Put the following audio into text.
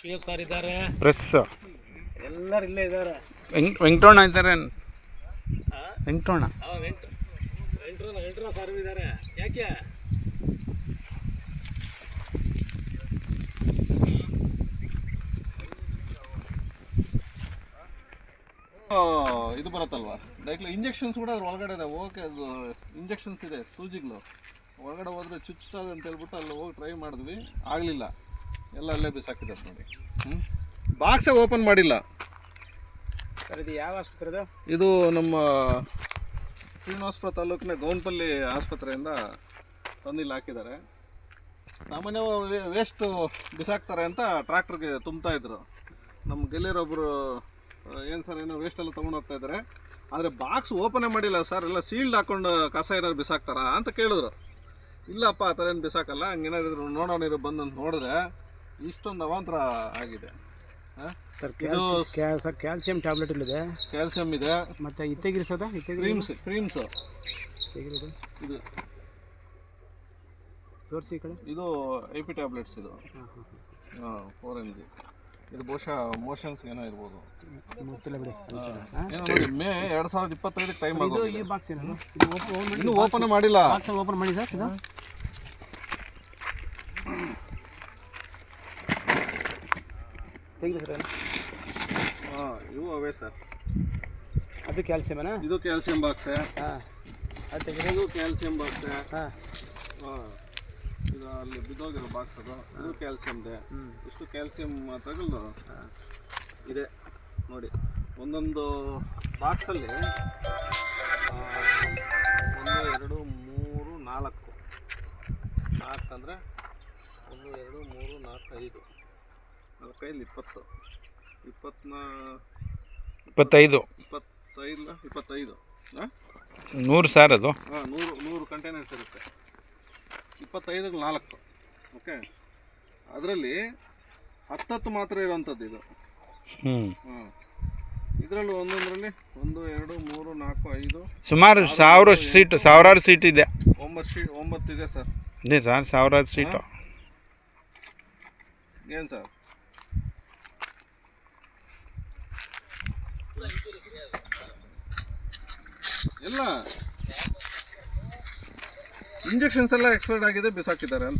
P F sir ಇದ್ದಾರೆ. Press ಎಲ್ಲರೂ ಇಲ್ಲೇ ಇದ್ದಾರೆ. ವೆಂಕ್ ವೆಂಕಟರಮಣ ಇದ್ದಾರೆ. ಎಂಟು ಎಂಟ್ರ ಎಂಟ್ರ ಸರ್ ಇದ್ದಾರೆ. ಯಾಕೆ? ಇದು ಬರುತ್ತಲ್ವಾ? ಡೈರೆಕ್ಟ್ಲಿ ಇಂಜೆಕ್ಷನ್ಸ್ ಕೂಡ ಅದ್ರ ಒಳಗಡೆ ಇದೆ. ಓಕೆ ಅದು ಇಂಜೆಕ್ಷನ್ಸ್ ಇದೆ ಸೂಜಿಗಳು. ಒಳಗಡೆ ಹೋದ್ರೆ ಚುಚ್ಚುತ್ತದೆ ಅಂತ ಹೇಳ್ಬಿಟ್ಟು ಅಲ್ಲಿ ಹೋಗಿ ಟ್ರೈ ಮಾಡಿದ್ವಿ. ಆಗಲಿಲ್ಲ. ಎಲ್ಲ ಅಲ್ಲೇ ಬಿಸಾಕಿದ್ದಾರೆ ನೋಡಿ. ಹ್ಞೂ ಬಾಕ್ಸೇ ಓಪನ್ ಮಾಡಿಲ್ಲ. ಸರ್ ಇದು ಯಾವ ಆಸ್ಪತ್ರೆ ಇದು? ನಮ್ಮ ಶ್ರೀನಿವಾಸಪುರ ತಾಲೂಕಿನ ಗೌನ್ಪಲ್ಲಿ ಆಸ್ಪತ್ರೆಯಿಂದ ತಂದಿಲ್ಲಿ ಹಾಕಿದ್ದಾರೆ. ಸಾಮಾನ್ಯವಾಗಿ ವೇಸ್ಟು ಬಿಸಾಕ್ತಾರೆ ಅಂತ ಟ್ರ್ಯಾಕ್ಟ್ರಿಗೆ ತುಂಬ್ತಾ ಇದ್ರು. ನಮ್ಮ ಗೆಲ್ಲಿಯರೊಬ್ಬರು ಏನು ಸರ್ ಏನೋ ವೇಸ್ಟ್ ಎಲ್ಲ ತೊಗೊಂಡು ಹೋಗ್ತಾ ಇದ್ದಾರೆ? ಆದರೆ ಬಾಕ್ಸ್ ಓಪನೇ ಮಾಡಿಲ್ಲ ಸರ್. ಎಲ್ಲ ಸೀಲ್ಡ್ ಹಾಕ್ಕೊಂಡು ಕಸ ಏನಾದ್ರು ಬಿಸಾಕ್ತಾರಾ ಅಂತ ಕೇಳಿದ್ರು. ಇಲ್ಲಪ್ಪ ಆ ಥರ ಏನು ಬಿಸಾಕಲ್ಲ. ಹಂಗೇನಾದ್ರು ನೋಡೋಣ ಇರು ಬಂದು ಅಂತ ನೋಡಿದ್ರೆ ಇಷ್ಟೊಂದು ಅವಾಂತರ ಆಗಿದೆ. ಸರ್ ಇದು ಸರ್ ಕ್ಯಾಲ್ಸಿಯಂ ಟ್ಯಾಬ್ಲೆಟ್ ಇದೆ. ಕ್ಯಾಲ್ಸಿಯಂ ಇದೆ. ಮತ್ತೆ ಇತ್ತೆಗಿರಿಸೋದ ಇತ್ತೆಗಿರಿ ಕ್ರೀಮ್ಸ್ ಕ್ರೀಮ್ಸು ಇದು? ತೋರಿಸಿ ಈ ಕಡೆ. ಇದು ಐ ಪಿ ಟ್ಯಾಬ್ಲೆಟ್ಸ್ ಇದು. ಹಾಂ ಫೋರ್ ಎಂ ಜಿ ಇದು ಬಹುಶಃ ಮೋಷನ್ಸ್ ಏನೋ ಇರ್ಬೋದು. ಗೊತ್ತಿಲ್ಲ ಬಿಡಿ. ಏನೋ ನೋಡಿ ಮೇ ಎರಡು ಸಾವಿರದ ಇಪ್ಪತ್ತೈದಕ್ಕೆ ಟೈಮ್ ಇದು ಈ ಬಾಕ್ಸ್ ಏನು ಇದು ಓಪನ್ ಇನ್ನೂ ಓಪನ್ ಮಾಡಿಲ್ಲ. ಬಾಕ್ಸ್ ಓಪನ್ ಮಾಡಿ ಸರ್ ಇದು? ತೆಗಿರಿ ಸರ್ ಹಾಂ ಇವು ಅವೇ ಸರ್. ಅದು ಕ್ಯಾಲ್ಸಿಯಮನಾ ಇದು ಕ್ಯಾಲ್ಸಿಯಂ ಬಾಕ್ಸ್ ಹಾಂ. ಅದು ಇದು ಕ್ಯಾಲ್ಸಿಯಂ ಬಾಕ್ಸ್ ಹಾಂ. ಹಾಂ ಇದು ಅಲ್ಲಿ ಬಿದ್ದೋಗಿರೋ ಬಾಕ್ಸ್ ಅದು. ಇದು ಕ್ಯಾಲ್ಸಿಯಂದೆ ಇಷ್ಟು ಕ್ಯಾಲ್ಸಿಯಂ ತಗಲು ಇದೆ. ನೋಡಿ ಒಂದೊಂದು ಬಾಕ್ಸಲ್ಲಿ ಒಂದು ಎರಡು ಮೂರು ನಾಲ್ಕು. ನಾಲ್ಕು ಅಂದರೆ ಒಂದು ಎರಡು ಮೂರು ನಾಲ್ಕು ಐದು. ನಾಲ್ಕೈದು ಇಪ್ಪತ್ತು. ಇಪ್ಪತ್ತನ ಇಪ್ಪತ್ತೈದು. ಇಪ್ಪತ್ತೈದು ಇಪ್ಪತ್ತೈದು. ಹಾಂ ನೂರು ಸಾರ್ ಅದು? ಹಾಂ ನೂರು ನೂರು ಕಂಟೈನರ್ಸ್ ಇರುತ್ತೆ. ಇಪ್ಪತ್ತೈದಕ್ಕೆ ನಾಲ್ಕು. ಓಕೆ ಅದರಲ್ಲಿ ಹತ್ತತ್ತು ಮಾತ್ರ ಇರೋವಂಥದ್ದು ಇದು. ಹ್ಞೂ ಹಾಂ. ಇದರಲ್ಲೂ ಒಂದೊಂದರಲ್ಲಿ ಒಂದು ಎರಡು ಮೂರು ನಾಲ್ಕು ಐದು. ಸುಮಾರು ಸಾವಿರ ಸೀಟ್ ಸಾವಿರಾರು ಸೀಟ್ ಇದೆ. ಒಂಬತ್ತು ಸೀಟ್ ಒಂಬತ್ತು ಇದೆ ಸರ್. ಇದೆ ಸರ್ ಸಾವಿರಾರು ಸೀಟು. ಏನು ಸರ್? ಎಲ್ಲ ಇಂಜೆಕ್ಷನ್ಸ್ ಎಲ್ಲ ಎಕ್ಸ್ಪೈರ್ಡ್ ಆಗಿದೆ ಬಿಸಾಕಿದ್ದಾರೆ